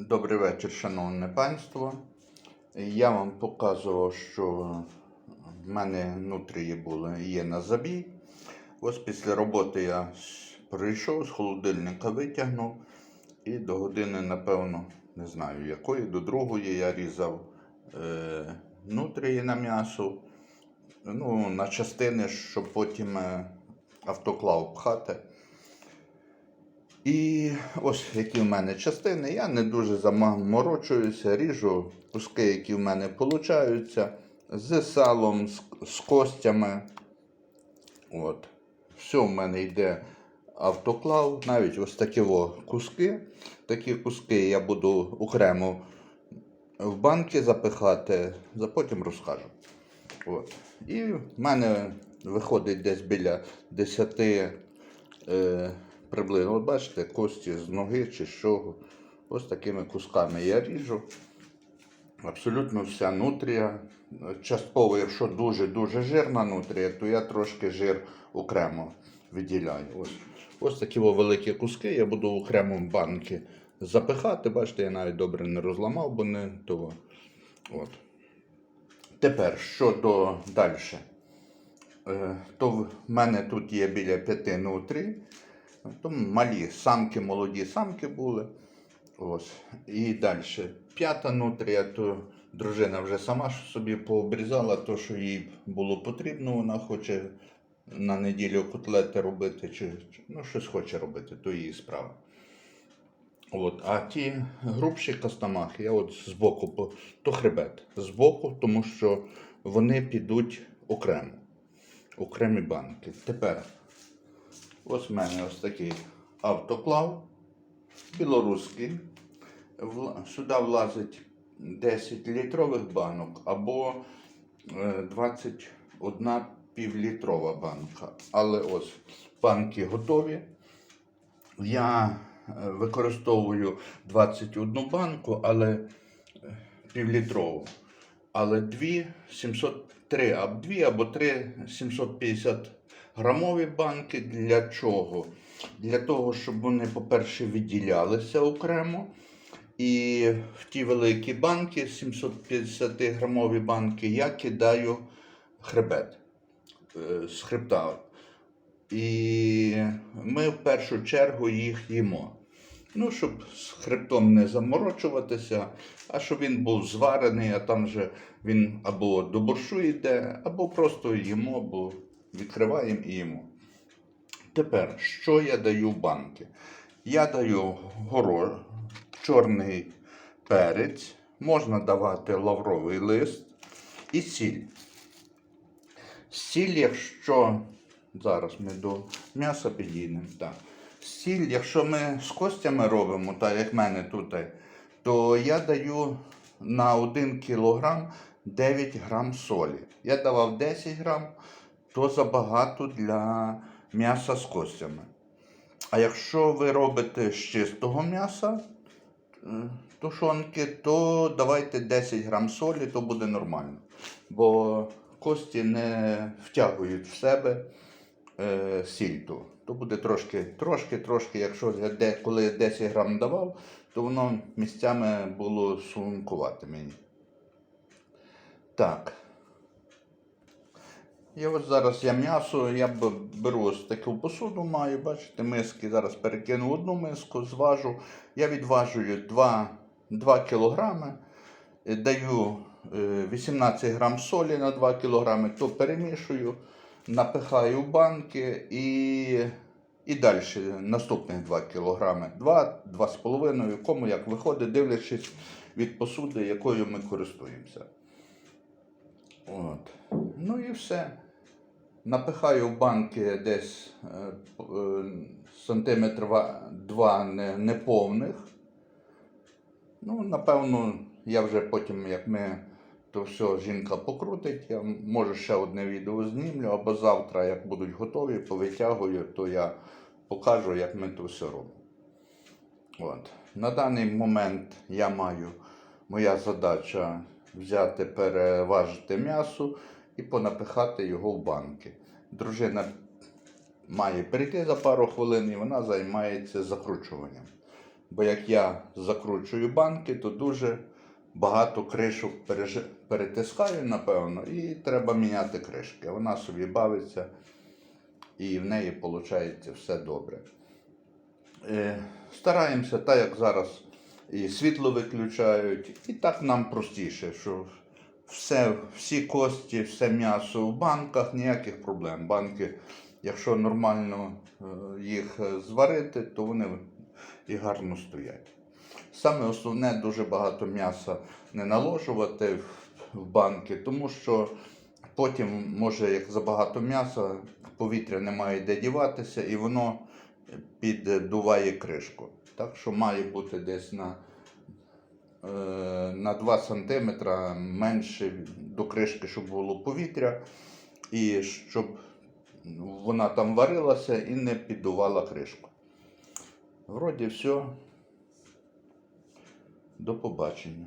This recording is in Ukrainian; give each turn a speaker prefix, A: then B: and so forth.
A: Добрий вечір, шановне панство. Я вам показував, що в мене нутрії були є на забій. Ось після роботи я прийшов, з холодильника витягнув і до години, напевно, не знаю якої, до другої я різав е, нутрії на м'ясо, ну, на частини, щоб потім е, автоклав пхати. І ось які в мене частини. Я не дуже заморочуюся, ріжу куски, які в мене получаються, з салом, з, з костями. От. Все в мене йде автоклав, навіть ось такі о куски. Такі куски я буду окремо в банки запихати, за потім розкажу. От. І в мене виходить десь біля 10 е, приблизно. От бачите, кості з ноги чи з чого. Ось такими кусками я ріжу. Абсолютно вся нутрія. Частково, якщо дуже-дуже жирна нутрія, то я трошки жир окремо виділяю. Ось, ось такі великі куски я буду окремо в банки запихати. Бачите, я навіть добре не розламав, бо не того. От. Тепер щодо далі. Е, То в мене тут є біля п'яти нутрій. То малі самки, молоді самки були. Ось. І далі. П'ята нутрія, то дружина вже сама собі пообрізала то, що їй було потрібно. Вона хоче на неділю котлети робити, чи, ну, щось хоче робити, то її справа. От, а ті грубші кастамахи, я от збоку, по- то хребет. Збоку, тому що вони підуть окремо. Окремі банки. Тепер ось в мене ось такий автоклав білоруський. Сюди влазить 10 літрових банок або е, 21 півлітрова банка. Але ось банки готові. Я е, використовую 21 банку, але е, півлітрову. Але дві 703, або дві або три 750 грамові банки. Для чого? Для того, щоб вони, по-перше, відділялися окремо. І в ті великі банки, 750 грамові банки, я кидаю хребет е, з хребта. І ми в першу чергу їх їмо. Ну, щоб з хребтом не заморочуватися, а щоб він був зварений, а там же він або до борщу йде, або просто їмо, бо відкриваємо і їмо. Тепер, що я даю в банки? Я даю горо, чорний перець, можна давати лавровий лист і сіль. Сіль, якщо зараз ми до м'яса підійдемо, так. Сіль, якщо ми з костями робимо, так як в мене тут, то я даю на 1 кілограм 9 грам солі. Я давав 10 грам, то забагато для м'яса з костями. А якщо ви робите з чистого м'яса, е, тушонки, то давайте 10 грам солі, то буде нормально. Бо кості не втягують в себе е, сіль. То буде трошки, трошки, трошки, якщо де, коли 10 грам давав, то воно місцями було сункувати мені. Так. І ось зараз я м'ясо, я беру ось таку посуду, маю, бачите, миски. Зараз перекину одну миску, зважу. Я відважую 2, 2 кілограми, е, даю е, 18 грам солі на 2 кілограми, то перемішую, напихаю банки і, і далі наступних 2 кілограми. 2, 2,5, кому як виходить, дивлячись від посуди, якою ми користуємося. От. Ну і все. Напихаю в банки десь е, е, сантиметр ва- два неповних. Ну, напевно, я вже потім, як ми то все жінка покрутить, я може ще одне відео знімлю, або завтра, як будуть готові, повитягую, то я покажу, як ми то все робимо. От. На даний момент я маю, моя задача взяти, переважити м'ясо і понапихати його в банки. Дружина має прийти за пару хвилин і вона займається закручуванням. Бо як я закручую банки, то дуже багато кришок перетискаю, напевно, і треба міняти кришки. Вона собі бавиться і в неї виходить все добре. Е, Стараємося, так як зараз і світло виключають, і так нам простіше, що все, всі кості, все м'ясо в банках, ніяких проблем. Банки, якщо нормально е, їх е, зварити, то вони і гарно стоять. Саме основне дуже багато м'яса не наложувати в- банки, тому що потім може, як забагато м'яса, повітря немає де діватися, і воно піддуває кришку. Так що має бути десь на, на 2 см менше до кришки, щоб було повітря, і щоб вона там варилася і не піддувала кришку. Вроді все. До побачення.